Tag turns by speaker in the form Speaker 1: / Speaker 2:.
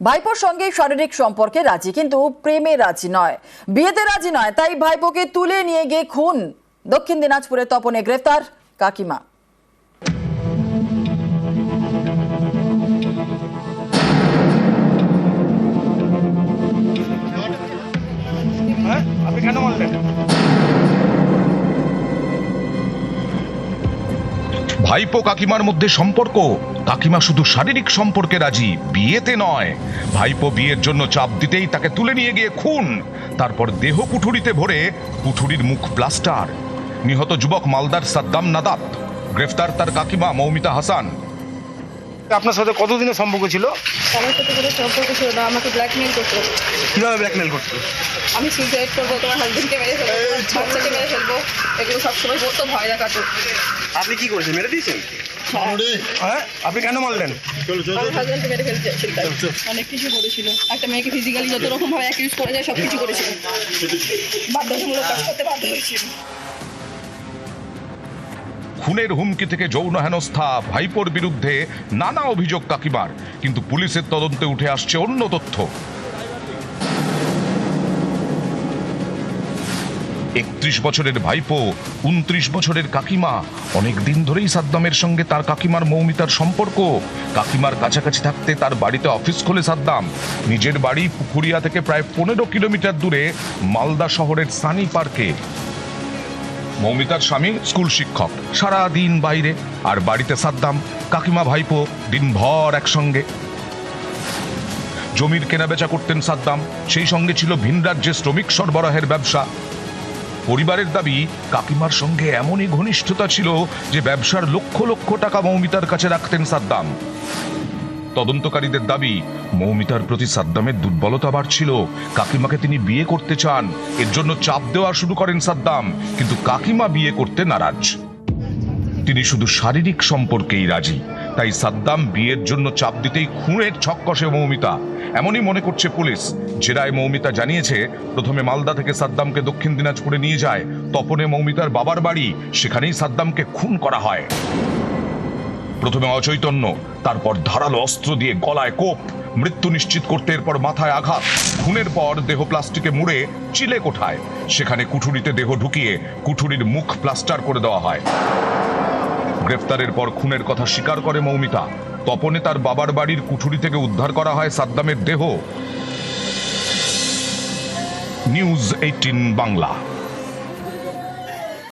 Speaker 1: ভাইপোর সঙ্গে শারীরিক সম্পর্কে রাজি, কিন্তু প্রেমে রাজি নয়। বিয়েতে রাজি নয়, তাই ভাইপোকে তুলে নিয়ে গিয়ে খুন। দক্ষিণ দিনাজপুরে তপনে গ্রেফতার কাকিমা।
Speaker 2: ভাইপো কাকিমার মধ্যে সম্পর্ক? কাকিমা শুধু শারীরিক সম্পর্কে রাজি, বিয়েতে নয়। ভাইপো বিয়ের জন্য চাপ দিতেই তাকে তুলে নিয়ে গিয়ে খুন। তারপর দেহ কুঠুরিতে ভরে কুঠুরির মুখ প্লাস্টার। নিহত যুবক মালদার সাদ্দাম নাদাত গ্রেফতার তার কাকিমা মৌমিতা হাসান।
Speaker 3: আপনার সাথে কতদিনের সম্পর্ক ছিল?
Speaker 4: আমার সাথে কোনো সম্পর্ক ছিল না আমাকে ব্ল্যাকমেল করতো
Speaker 3: কীভাবে ব্ল্যাকমেল করতো
Speaker 4: আমি সুইসাইড করব তোমার হাজবেন্ডকে মেরে ফেলব বাচ্চাকে মেরে ফেলব এগুলো সবসময় করতো ভয় দেখাতো।
Speaker 5: আপনি কি করেছেন মেরে দিয়েছেন?
Speaker 3: হ্যাঁ। আপনি কেন মারলেন?
Speaker 4: আমার মেরে ফেলছে অনেক কিছু করেছিল। একটা মেয়েকে ফিজিক্যালি যত রকম ভাবে অ্যাকিউজ করা যায় সব কিছু করেছিল বাধ্যতামূলক কাজ করতে বাধ্য হয়েছিল।
Speaker 2: খুনের হুমকি থেকে যৌন হেনস্থা, ভাইপোর বিরুদ্ধে নানা অভিযোগ কাকিমার। কিন্তু পুলিশের তদন্তে উঠে আসছে অন্য তথ্য। একত্রিশ বছরের ভাইপো, উনত্রিশ বছরের কাকিমা, অনেক দিন ধরেই সাদ্দামের সঙ্গে তার কাকিমার মৌমিতার সম্পর্ক। কাকিমার কাছাকাছি থাকতে তার বাড়িতে অফিস খোলে সাদ্দাম। নিজের বাড়ি পুকুরিয়া থেকে প্রায় পনেরো কিলোমিটার দূরে মালদা শহরের সানি পার্কে। মৌমিতার স্বামী স্কুল শিক্ষক। সারা দিন বাইরে, আর বাড়িতে সাদ্দাম, কাকিমা ভাইপো দিনভর একসঙ্গে। জমির কেনাবেচা করতেন সাদ্দাম, সেই সঙ্গে ছিল ভিন রাজ্যে শ্রমিক সরবরাহের ব্যবসা। পরিবারের দাবি, কাকিমার সঙ্গে এমনই ঘনিষ্ঠতা ছিল যে ব্যবসার লক্ষ লক্ষ টাকা মৌমিতার কাছে রাখতেন সাদ্দাম। তদন্তকারীদের দাবি, মৌমিতার প্রতি সাদ্দামের দুর্বলতা বাড়ছিল। কাকিমাকে তিনি বিয়ে করতে চান। এর জন্য চাপ দেওয়া শুরু করেন সাদ্দাম, কিন্তু কাকিমা বিয়ে করতে নারাজ। তিনি শুধু শারীরিক সম্পর্কেই রাজি। তাই সাদ্দাম বিয়ের জন্য চাপ দিতেই খুনের ছক কষে মৌমিতা। এমনই মনে করছে পুলিশ। জেরায় মৌমিতা জানিয়েছে, প্রথমে মালদা থেকে সাদ্দামকে দক্ষিণ দিনাজপুরে নিয়ে যায়, তপনে মৌমিতার বাবার বাড়ি, সেখানেই সাদ্দামকে খুন করা হয়। প্রথমে অচৈতন্য, তারপর ধারালো অস্ত্র দিয়ে গলায় কোপ, মৃত্যু নিশ্চিত করতে এরপর মাথায় আঘাত। খুনের পর দেহ প্লাস্টিকে মুড়ে চিলে কোঠায়। সেখানে কুঠুরিতে দেহ ঢুকিয়ে কুঠুরির মুখ প্লাস্টার করে দেওয়া হয়। গ্রেফতারের পর খুনের কথা স্বীকার করে মৌমিতা। তপনে তার বাবার বাড়ির কুঠুরি থেকে উদ্ধার করা হয় সাদ্দামের দেহ। News eighteen Bangla.